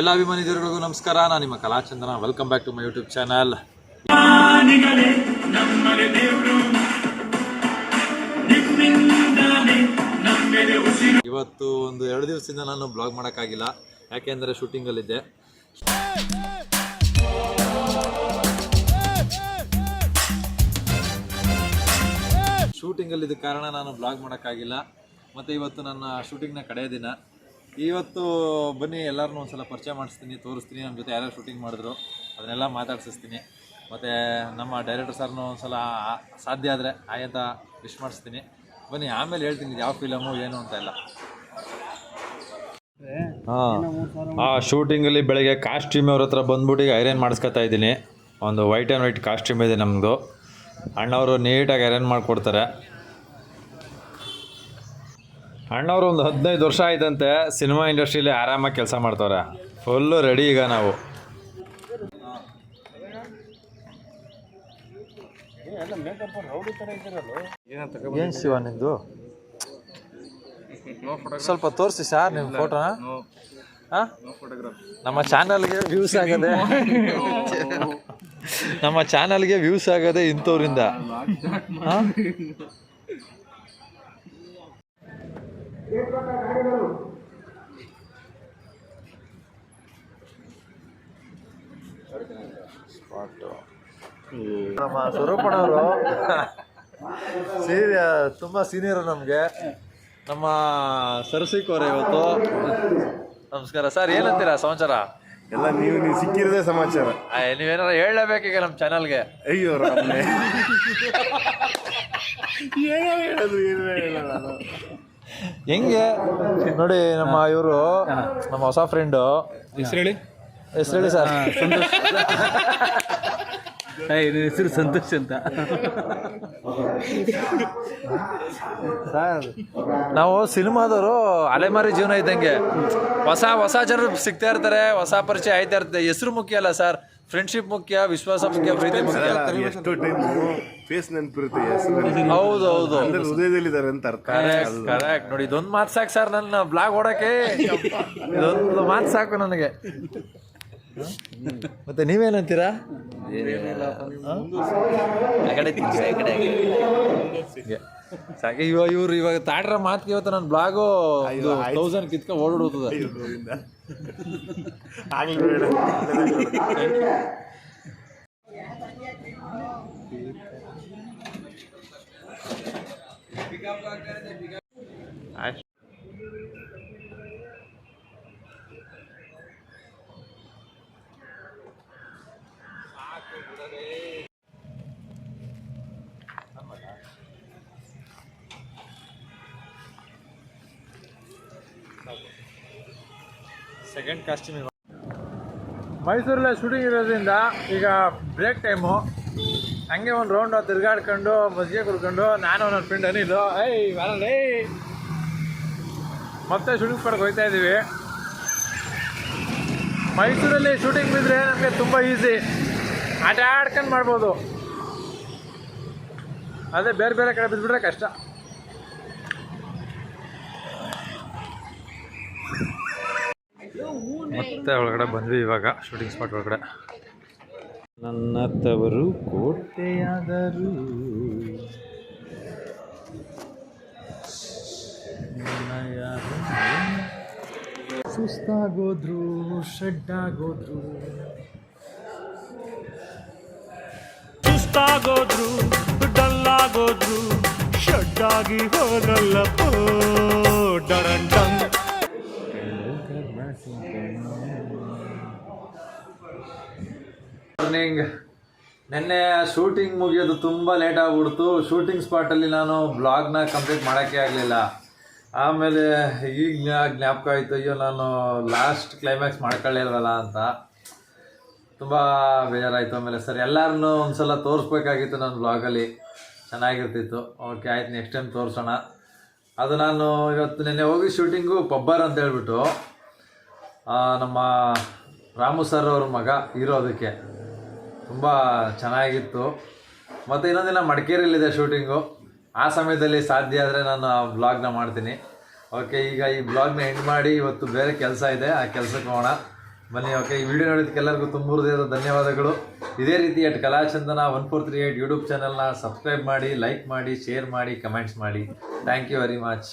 ಎಲ್ಲ ಅಭಿಮಾನಿ ದೇವರುಗಳಿಗೂ ನಮಸ್ಕಾರ. ನಾನು ನಿಮ್ಮ Kalachandana. Welcome back to my YouTube channel ಇವತ್ತು ಒಂದು ಎರಡು ದಿವಸದಿಂದ ನಾನು ಬ್ಲಾಗ್ ಮಾಡೋಕ್ಕಾಗಿಲ್ಲ. ಯಾಕೆಂದರೆ ಶೂಟಿಂಗಲ್ಲಿದ್ದೆ. ಶೂಟಿಂಗಲ್ಲಿದ್ದ ಕಾರಣ ನಾನು ಬ್ಲಾಗ್ ಮಾಡೋಕ್ಕಾಗಿಲ್ಲ. ಮತ್ತು ಇವತ್ತು ನನ್ನ ಶೂಟಿಂಗ್ನ ಕಡೆಯ ದಿನ. ಇವತ್ತು ಬನ್ನಿ ಎಲ್ಲರನ್ನೂ ಒಂದ್ಸಲ ಪರಿಚಯ ಮಾಡಿಸ್ತೀನಿ ತೋರಿಸ್ತೀನಿ ನಮ್ಮ ಜೊತೆ ಯಾರ್ಯಾರು ಶೂಟಿಂಗ್ ಮಾಡಿದ್ರು ಅದನ್ನೆಲ್ಲ ಮಾತಾಡ್ಸಿಸ್ತೀನಿ. ಮತ್ತು ನಮ್ಮ ಡೈರೆಕ್ಟರ್ ಸರ್ನು ಒಂದು ಸಲ ಸಾಧ್ಯ ಆದರೆ ಆಯಂತ ವಿಶ್ ಮಾಡಿಸ್ತೀನಿ. ಬನ್ನಿ ಆಮೇಲೆ ಹೇಳ್ತೀನಿ ಯಾವ ಫಿಲಮು ಏನು ಅಂತ ಎಲ್ಲ. ಆ ಶೂಟಿಂಗಲ್ಲಿ ಬೆಳಗ್ಗೆ ಕಾಸ್ಟ್ಯೂಮ್ ಅವ್ರ ಹತ್ರ ಬಂದ್ಬಿಟ್ಟು ಈಗ ಐರನ್ ಮಾಡಿಸ್ಕೊತಾ ಇದ್ದೀನಿ. ಒಂದು ವೈಟ್ ಆ್ಯಂಡ್ ವೈಟ್ ಕಾಸ್ಟ್ಯೂಮ್ ಇದೆ ನಮ್ಮದು ಅಣ್ಣವರು ನೀಟಾಗಿ ಐರನ್ ಮಾಡಿಕೊಡ್ತಾರೆ. ಅಣ್ಣವರು ಒಂದು ಹದಿನೈದು ವರ್ಷ ಆಯ್ತಂತೆ ಸಿನಿಮಾ ಇಂಡಸ್ಟ್ರಿಯಲ್ಲಿ ಆರಾಮಾಗಿ ಕೆಲಸ ಮಾಡ್ತವ್ರೆ. ಫುಲ್ಲು ರೆಡಿ ಈಗ ನಾವು. ಏನು ಶಿವ ನಿಂದು? ಸ್ವಲ್ಪ ತೋರಿಸಿ ಸರ್ ನಿಮ್ಮ ಫೋಟೋನ ನಮ್ಮ ಚಾನಲ್ಗೆ ವ್ಯೂಸ್ ಆಗದೆ. ನಮ್ಮ ಚಾನಲ್ಗೆ ವ್ಯೂಸ್ ಆಗದೆ ಇಂಥವ್ರಿಂದ. ನಮ್ಮ ಸ್ವರೂಪಣವರು ಸೀರಿಯ ತುಂಬ ಸೀನಿಯರು ನಮಗೆ. ನಮ್ಮ ಸರಸಿಕ್ ಅವರೇ ಇವತ್ತು. ನಮಸ್ಕಾರ. ಸರ್ ಏನಂತೀರಾ ಸಮಾಚಾರ? ಎಲ್ಲ ನೀವು ನೀವು ಸಿಕ್ಕಿರೋದೇ ಸಮಾಚಾರ. ನೀವೇನಾರ ಹೇಳಲೇಬೇಕೀಗ ನಮ್ಮ ಚಾನಲ್ಗೆ? ಅಯ್ಯೋ ರಾಮನೆ. ಏನೋ ಹೇಳೋದು ಏನೋ ಹೇಳಲ್ಲ ನಾನು. ಹೆಂಗೆ? ನೋಡಿ ನಮ್ಮ ಇವರು ನಮ್ಮ ಹೊಸ ಫ್ರೆಂಡು ಹೆಸರು ಹೇಳಿ ಹೆಸರು ಹೇಳಿ ಸರ್ ಹೆಸರು ಸಂತೋಷ್ ಅಂತ. ಸರ್ ನಾವು ಸಿನಿಮಾದವರು ಅಲೆಮಾರಿ ಜೀವನ ಇದ್ದಂಗೆ. ಹೊಸ ಹೊಸ ಜನರು ಸಿಗ್ತಾ ಇರ್ತಾರೆ ಹೊಸ ಪರಿಚಯ ಆಯ್ತಾ ಇರ್ತದೆ ಹೆಸರು ಮುಖ್ಯ ಅಲ್ಲ ಸರ್. ಫ್ರೆಂಡ್ಶಿಪ್ ಮುಖ್ಯ ವಿಶ್ವಾಸ ಮುಖ್ಯ ಪ್ರೀತಿ ಮುಖ್ಯ. ಎಷ್ಟು ಟೈಮ್ ಫೇಸ್ ನೆನಪಿರುತ್ತೆ ಹೌದು ಹೌದು ಅಂದ್ರೆ ಹೃದಯದಲ್ಲಿದ್ದಾರೆ ಅಂತ ಅರ್ಥ. ಕರೆಕ್ಟ್ ಕರೆಕ್ಟ್ ನೋಡಿ ಇದೊಂದು ಮಾತು ಸಾಕು ಸರ್ ನನ್ನ ಬ್ಲಾಗ್ ಓಡಕ್ಕೆ ಇದೊಂದು ಮಾತು ಸಾಕು ನನಗೆ. ಮತ್ತೆ ನೀವೇನಂತೀರಾ. ಸಾಕೆ ಇವಾಗ ಇವ್ರು ಇವಾಗ ತಾಡ್ರ ಮಾತು ಇವತ್ತು ನನ್ನ ಬ್ಲಾಗು ತೌಸಂಡ್ ಕಿತ್ಕ 아니 그래 ಸೆಕೆಂಡ್ ಕಾಸ್ಟ್ಯೂಮ್ ಮೈಸೂರಲ್ಲೇ ಶೂಟಿಂಗ್ ಇರೋದ್ರಿಂದ ಈಗ ಬ್ರೇಕ್ ಟೈಮು ಹಂಗೆ ಒಂದು ರೌಂಡ್ ತಿರ್ಗಾಡ್ಕೊಂಡು, ಮಜ್ಜಿಗೆ ಕುಡ್ಕೊಂಡು, ನಾನು ನನ್ನ ಫ್ರೆಂಡ್ ಅನಿಲು. ಐ ಬರಲ್ಲ ಏಯ್. ಮತ್ತೆ ಶೂಟಿಂಗ್ ಸ್ಪಾಟ್ಗೆ ಹೋಗ್ತಾ ಇದ್ದೀವಿ ಮೈಸೂರಲ್ಲಿ ಶೂಟಿಂಗ್ ಬಿದ್ದರೆ ನಮಗೆ ತುಂಬ ಈಸಿ ಆಟ ಆಡ್ಕೊಂಡು ಮಾಡ್ಬೋದು. ಅದೇ ಬೇರೆ ಬೇರೆ ಕಡೆ ಬಿದ್ದುಬಿಟ್ರೆ ಕಷ್ಟ. ಮತ್ತೆ ಒಳಗಡೆ ಬಂದ್ವಿ ಇವಾಗ ಶೂಟಿಂಗ್ ಸ್ಪಾಟ್ ಒಳಗಡೆ. ನನ್ನ ತವರು ಕೋಟೆಯಾದರು ಸುಸ್ತಾಗೋದ್ರು ಶೆಡ್ಡಾಗೋದ್ರು. ಸುಸ್ತಾಗೋದ್ರು ಡಲ್ಲಾಗೋದ್ರು ಶೆಡ್ಡಾಗಿ ಹೋಗಲ್ಲಪ್ಪ ಡರಂಡಂಗ್ ಮಾರ್ನಿಂಗ್ ನಿನ್ನೆ ಶೂಟಿಂಗ್ ಮುಗಿಯೋದು ತುಂಬ ಲೇಟ್ ಆಗ್ಬಿಡ್ತು. ಶೂಟಿಂಗ್ ಸ್ಪಾಟಲ್ಲಿ ನಾನು ಬ್ಲಾಗ್ನ ಕಂಪ್ಲೀಟ್ ಮಾಡೋಕ್ಕೆ ಆಗಲಿಲ್ಲ. ಆಮೇಲೆ ಈಗ ಜ್ಞಾಪಕ ಆಯಿತು, ಅಯ್ಯೋ, ನಾನು ಲಾಸ್ಟ್ ಕ್ಲೈಮ್ಯಾಕ್ಸ್ ಮಾಡ್ಕೊಳ್ಳಿಲ್ವಲ್ಲ ಅಂತ. ತುಂಬ ಬೇಜಾರಾಯಿತು ಆಮೇಲೆ. ಸರ್, ಎಲ್ಲರನ್ನೂ ಒಂದ್ಸಲ ತೋರಿಸ್ಬೇಕಾಗಿತ್ತು ನನ್ನ ಬ್ಲಾಗಲ್ಲಿ ಚೆನ್ನಾಗಿರ್ತಿತ್ತು. ಓಕೆ ಆಯ್ತು ನೆಕ್ಸ್ಟ್ ಟೈಮ್ ತೋರಿಸೋಣ. ಅದು ನಾನು ಇವತ್ತು ನಿನ್ನೆ ಹೋಗಿ ಶೂಟಿಂಗು ಪಬ್ಬರ್ ಅಂತ ಹೇಳ್ಬಿಟ್ಟು ನಮ್ಮ ರಾಮು ಸರ್ ಅವ್ರ ಮಗ ಇರೋದಕ್ಕೆ ತುಂಬ ಚೆನ್ನಾಗಿತ್ತು. ಮತ್ತು ಇನ್ನೊಂದಿನ ಮಡಿಕೇರಿಯಲ್ಲಿದೆ ಶೂಟಿಂಗು ಆ ಸಮಯದಲ್ಲಿ ಸಾಧ್ಯ ಆದರೆ ನಾನು ಆ ಬ್ಲಾಗ್ನ ಮಾಡ್ತೀನಿ. ಓಕೆ ಈಗ ಈ ಬ್ಲಾಗ್ನ ಎಂಡ್ ಮಾಡಿ ಇವತ್ತು ಬೇರೆ ಕೆಲಸ ಇದೆ, ಆ ಕೆಲಸಕ್ಕೆ ಹೋಗೋಣ. ಬನ್ನಿ ಓಕೆ ಈ ವಿಡಿಯೋ ನೋಡಿದ್ದಕ್ಕೆ ಎಲ್ಲರಿಗೂ ತುಂಬ ಹೃದಯದ ಧನ್ಯವಾದಗಳು. ಇದೇ ರೀತಿ at Kalachandana one four three eight YouTube ಚಾನಲ್ನ ಸಬ್ಸ್ಕ್ರೈಬ್ ಮಾಡಿ ಲೈಕ್ ಮಾಡಿ ಶೇರ್ ಮಾಡಿ ಕಮೆಂಟ್ಸ್ ಮಾಡಿ. Thank you very much